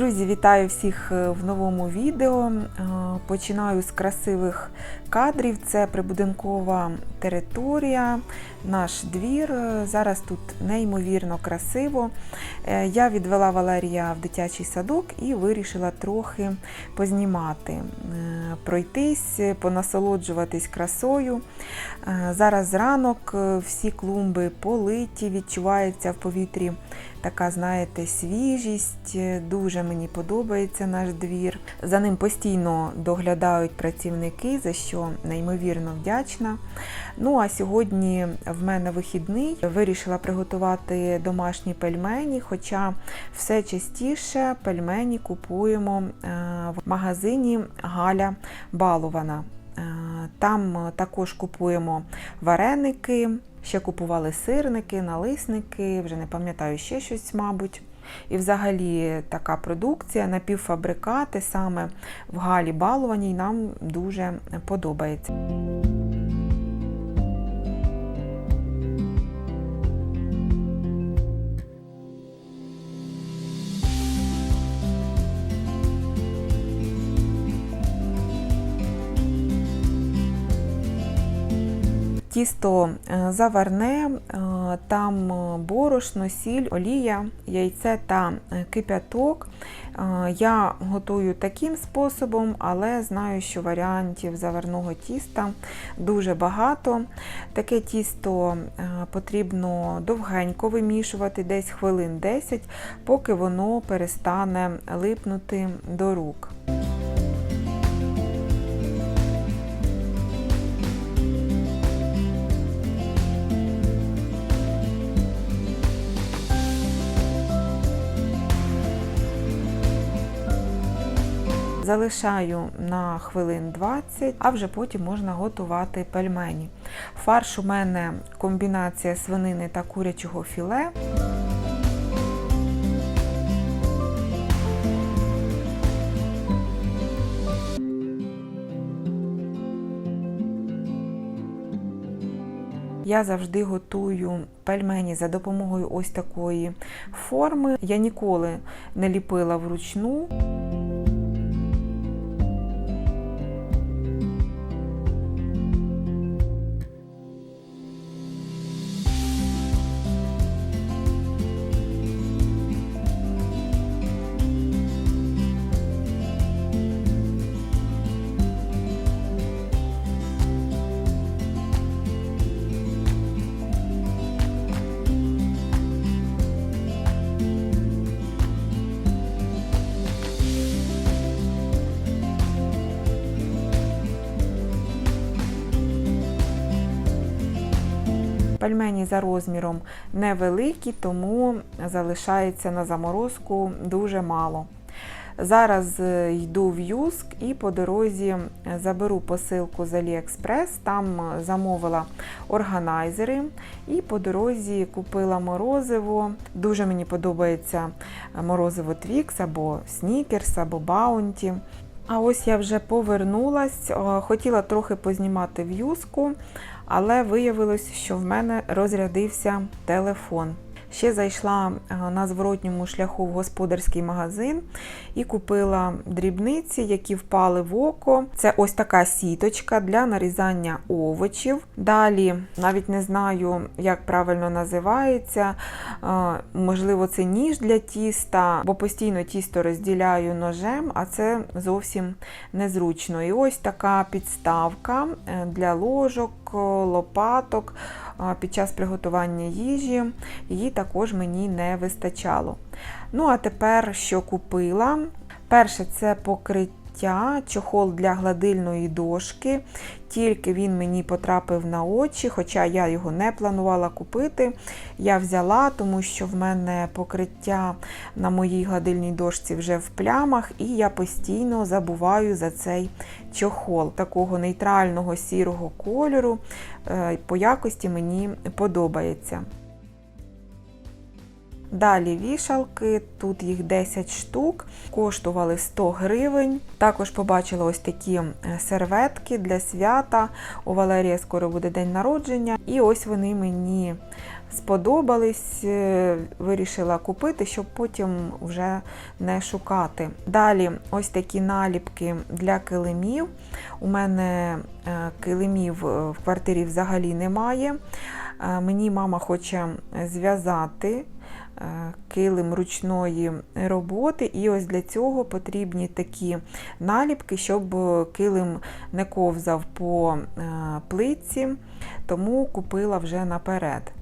Друзі, вітаю всіх е, в новому відео. Е, Починаю з красивих кадрів. Це прибудинкова територія, наш двір. Зараз тут неймовірно красиво. Е, Я відвела Валерія в дитячий садок і вирішила трохи познімати, е, пройтись, понасолоджуватись красою. Е, Зараз ранок, всі клумби политі, відчувається в повітрі така, знаєте, свіжість. Дуже мені подобається наш двір. За ним постійно доглядають працівники, за що неймовірно вдячна. Ну а сьогодні в мене вихідний. Вирішила приготувати домашні пельмені, хоча все частіше пельмені купуємо е, в магазині Галя Балована. Е, Там також купуємо вареники, ще купували сирники, налисники, вже не пам'ятаю ще щось, мабуть. І взагалі така продукція, напівфабрикати саме в Галі Балованій нам дуже подобається. Тісто е, заварне, е, там е, борошно, сіль, олія, яйце та кип'яток. Я готую таким способом, але знаю, що варіантів заварного тіста дуже багато. Таке тісто потрібно довгенько вимішувати, десь хвилин 10, поки воно перестане липнути до рук. Залишаю на хвилин 20, а вже потім можна готувати пельмені. Фарш у мене комбінація свинини та курячого філе. Я завжди готую пельмені за допомогою ось такої форми. Я ніколи не ліпила вручну. Пельмені за розміром невеликі, тому залишається на заморозку дуже мало. Зараз е, йду в Юск і по дорозі заберу посилку з AliExpress, там е, замовила органайзери і по дорозі купила морозиво. Дуже мені подобається морозиво Twix або Snickers, або Bounty. А ось я вже повернулась, Е, хотіла трохи познімати в юску, але виявилось, що в мене розрядився телефон. Ще зайшла е, на зворотньому шляху в господарський магазин і купила дрібниці, які впали в око. Це ось така сіточка для нарізання овочів. Далі навіть не знаю, як правильно називається. Е, Можливо, це ніж для тіста, бо постійно тісто розділяю ножем, а це зовсім незручно. І ось така підставка е, для ложок, лопаток під час приготування їжі. Її також мені не вистачало. Ну, а тепер що купила? Перше, це покриття, чохол для гладильної дошки. Тільки він мені потрапив на очі, хоча я його не планувала купити. Я взяла, тому що в мене покриття на моїй гладильній дошці вже в плямах, і я постійно забуваю за цей чохол такого нейтрального сірого кольору. Е, По якості мені подобається. Далі вішалки, тут їх 10 штук, коштували 100 гривень. Також побачила ось такі е, серветки для свята. У Валерія скоро буде день народження, і ось вони мені сподобались. е, Вирішила купити, щоб потім вже не шукати. Далі ось такі наліпки для килимів. У мене е, килимів в квартирі взагалі немає. Мені мама хоче зв'язати килим ручної роботи, і ось для цього потрібні такі наліпки, щоб килим не ковзав по е, плитці, тому купила вже наперед.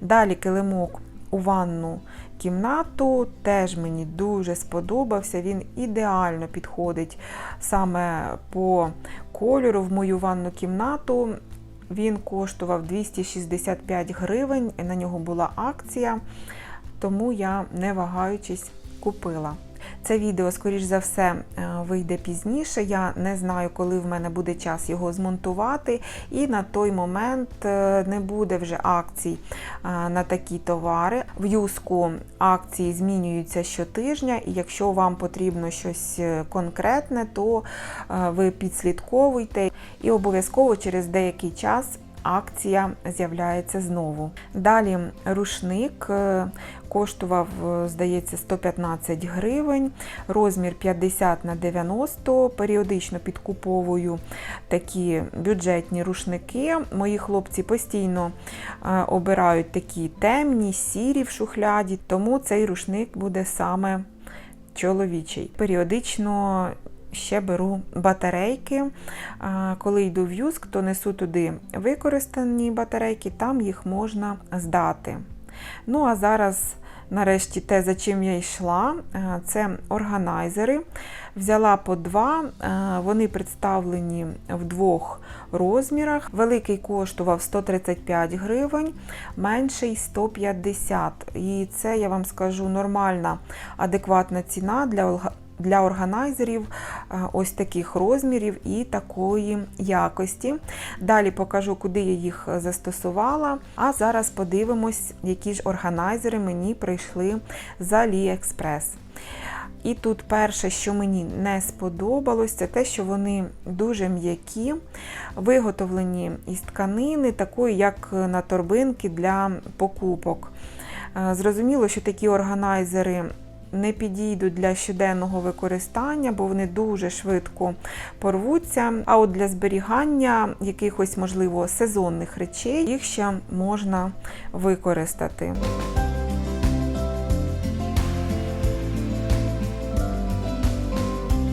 Далі килимок у ванну кімнату теж мені дуже сподобався. Він ідеально підходить саме по кольору в мою ванну кімнату. Він коштував 265 гривень, на нього була акція, тому я, не вагаючись, купила. Це відео, скоріш за все, е, вийде пізніше. Я не знаю, коли в мене буде час його змонтувати, і на той момент е, не буде вже акцій е, на такі товари. В юску акції змінюються щотижня, і якщо вам потрібно щось конкретне, то ви підслідковуйте і обов'язково через деякий час. Акція з'являється знову. Далі рушник е, коштував, е, здається, 115 гривень, розмір 50 на 90. Періодично підкуповую такі бюджетні рушники. Мої хлопці постійно е, обирають такі темні, сірі в шухляді, тому цей рушник буде саме чоловічий. Періодично ще беру батарейки. Коли йду в юск, то несу туди використані батарейки, там їх можна здати. Ну а зараз, нарешті, те, за чим я йшла, це органайзери. Взяла по два, вони представлені в двох розмірах. Великий коштував 135 гривень, менший 150. І це, я вам скажу, нормальна, адекватна ціна для для органайзерів е, ось таких розмірів і такої якості. Далі покажу, куди я їх застосувала. А зараз подивимось, які ж органайзери мені прийшли з AliExpress. І тут перше, що мені не сподобалось, це те, що вони дуже м'які, виготовлені із тканини, такої, як на торбинки для покупок. Е, Зрозуміло, що такі органайзери не підійдуть для щоденного використання, бо вони дуже швидко порвуться. А от для зберігання якихось, можливо, сезонних речей їх ще можна використати.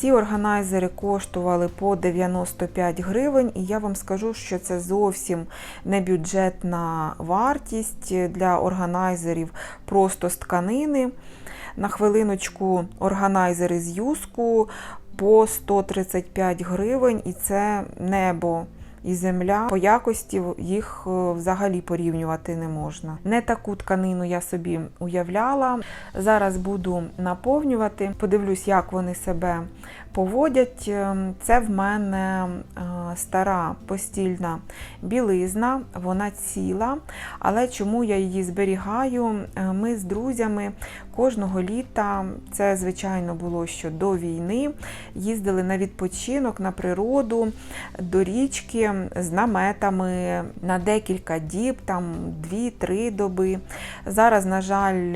Ці органайзери коштували по 95 гривень, і я вам скажу, що це зовсім не бюджетна вартість для органайзерів просто з тканини. На хвилиночку органайзери з юску по 135 гривень, і це небо і земля. По якості їх е, взагалі порівнювати не можна. Не таку тканину я собі уявляла. Зараз буду наповнювати, подивлюсь, як вони себе поводять. Ем, Це в мене е, стара постільна білизна, вона ціла. Але чому я її зберігаю? Е, Ми з друзями кожного літа, це звичайно було що до війни, їздили на відпочинок на природу, до річки з наметами на декілька діб, там 2-3 доби. Зараз, на жаль,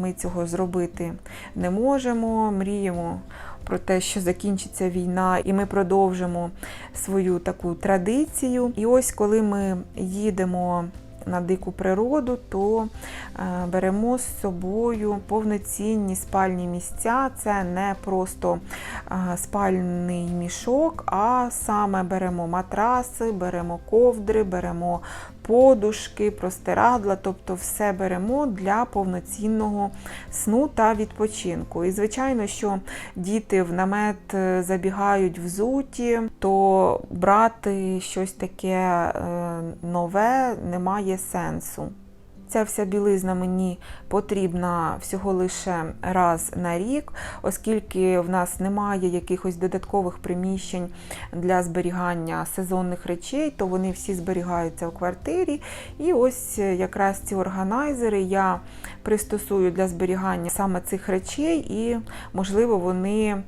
ми цього зробити не можемо. Мріємо про те, що закінчиться війна, і ми продовжимо свою таку традицію. І ось коли ми їдемо на дику природу, то е, беремо з собою повноцінні спальні місця. Це не просто е, спальний мішок, а саме беремо матраси, беремо ковдри, беремо подушки, простирадла, тобто все беремо для повноцінного сну та відпочинку. І, звичайно, що діти в намет е, забігають взуті, то брати щось таке е, нове немає сенсу. Ця вся білизна мені потрібна всього лише раз на рік, оскільки в нас немає якихось додаткових приміщень для зберігання сезонних речей, то вони всі зберігаються у квартирі. І ось якраз ці органайзери я пристосую для зберігання саме цих речей, і, можливо, вони е,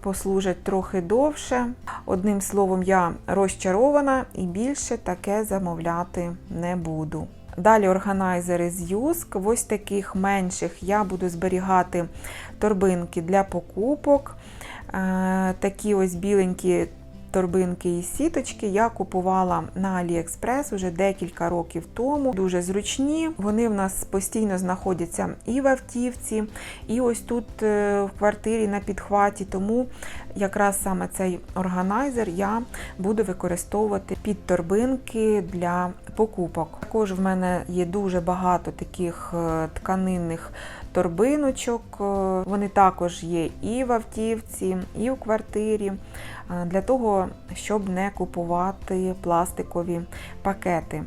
послужать трохи довше. Одним словом, я розчарована і більше таке замовляти не буду. Далі органайзери з юск. Ось таких менших я буду зберігати торбинки для покупок. Е, Такі ось біленькі торбинки і сіточки я купувала на AliExpress уже декілька років тому. Дуже зручні. Вони в нас постійно знаходяться і в автівці, і ось тут е, в квартирі на підхваті. Тому якраз саме цей органайзер я буду використовувати під торбинки для покупок. Також в мене є дуже багато таких е, тканинних торбиночок. Е, Вони також є і в автівці, і в квартирі, е, для того, щоб не купувати пластикові пакети.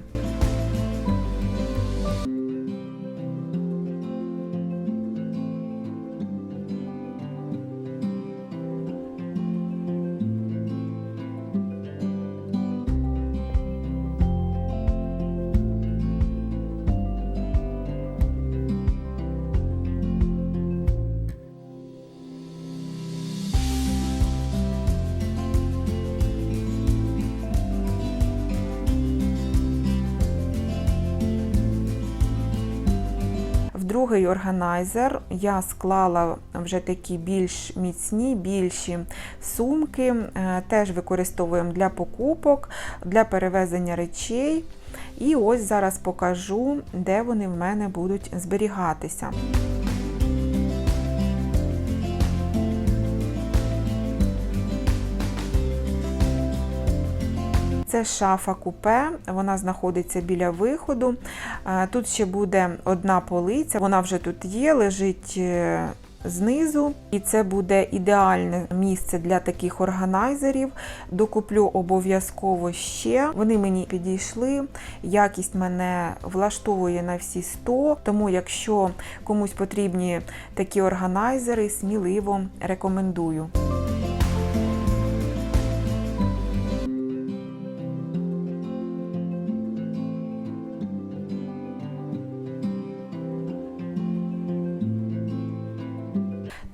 Другий органайзер я склала вже такі більш міцні, більші сумки. Е, Теж використовуємо для покупок, для перевезення речей. І ось зараз покажу, де вони в мене будуть зберігатися. Це шафа купе, вона знаходиться біля виходу. Е, Тут ще буде одна полиця, вона вже тут є, лежить е, знизу. І це буде ідеальне місце для таких органайзерів. Докуплю обов'язково ще. Вони мені підійшли. Якість мене влаштовує на всі 100. Тому, якщо комусь потрібні такі органайзери, сміливо рекомендую.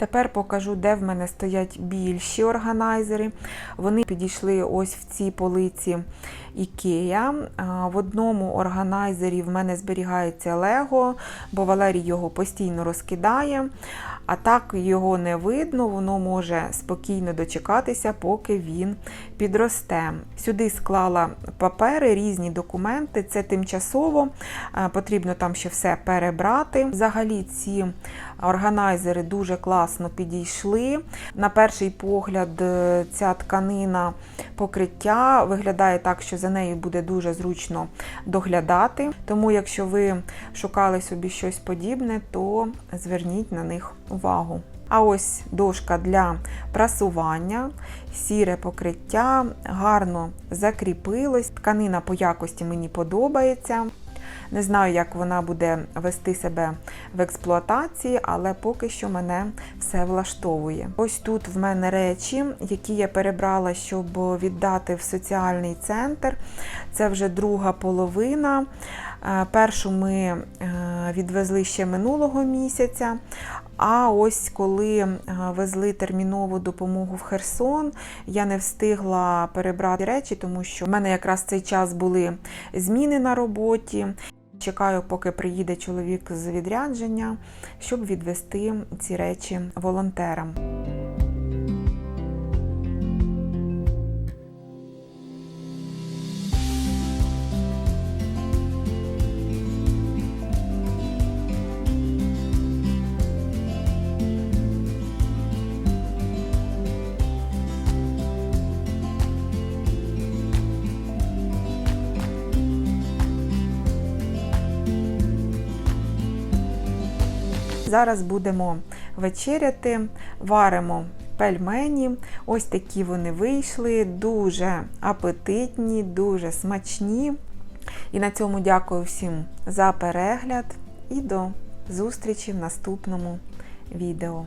Тепер покажу, де в мене стоять більші органайзери. Вони підійшли ось в цій полиці Ікея. В одному органайзері в мене зберігається Лего, бо Валерій його постійно розкидає. А так його не видно, воно може спокійно дочекатися, поки він підросте. Сюди склала папери, різні документи. Це тимчасово, потрібно там ще все перебрати. Взагалі, ці органайзери дуже класно підійшли. На перший погляд, е, ця тканина покриття виглядає так, що за нею буде дуже зручно доглядати. Тому, якщо ви шукали собі щось подібне, то зверніть на них увагу. А ось дошка для прасування, сіре покриття, гарно закріпилось. Тканина по якості мені подобається. Не знаю, як вона буде вести себе в експлуатації, але поки що мене все влаштовує. Ось тут в мене речі, які я перебрала, щоб віддати в соціальний центр. Це вже друга половина. Е, Першу ми е, відвезли ще минулого місяця. А ось коли е, везли термінову допомогу в Херсон, я не встигла перебрати речі, тому що в мене якраз цей час були зміни на роботі. Чекаю, поки приїде чоловік з відрядження, щоб відвести ці речі волонтерам. Зараз будемо вечеряти, варимо пельмені. Ось такі вони вийшли, дуже апетитні, дуже смачні. І на цьому дякую всім за перегляд і до зустрічі в наступному відео.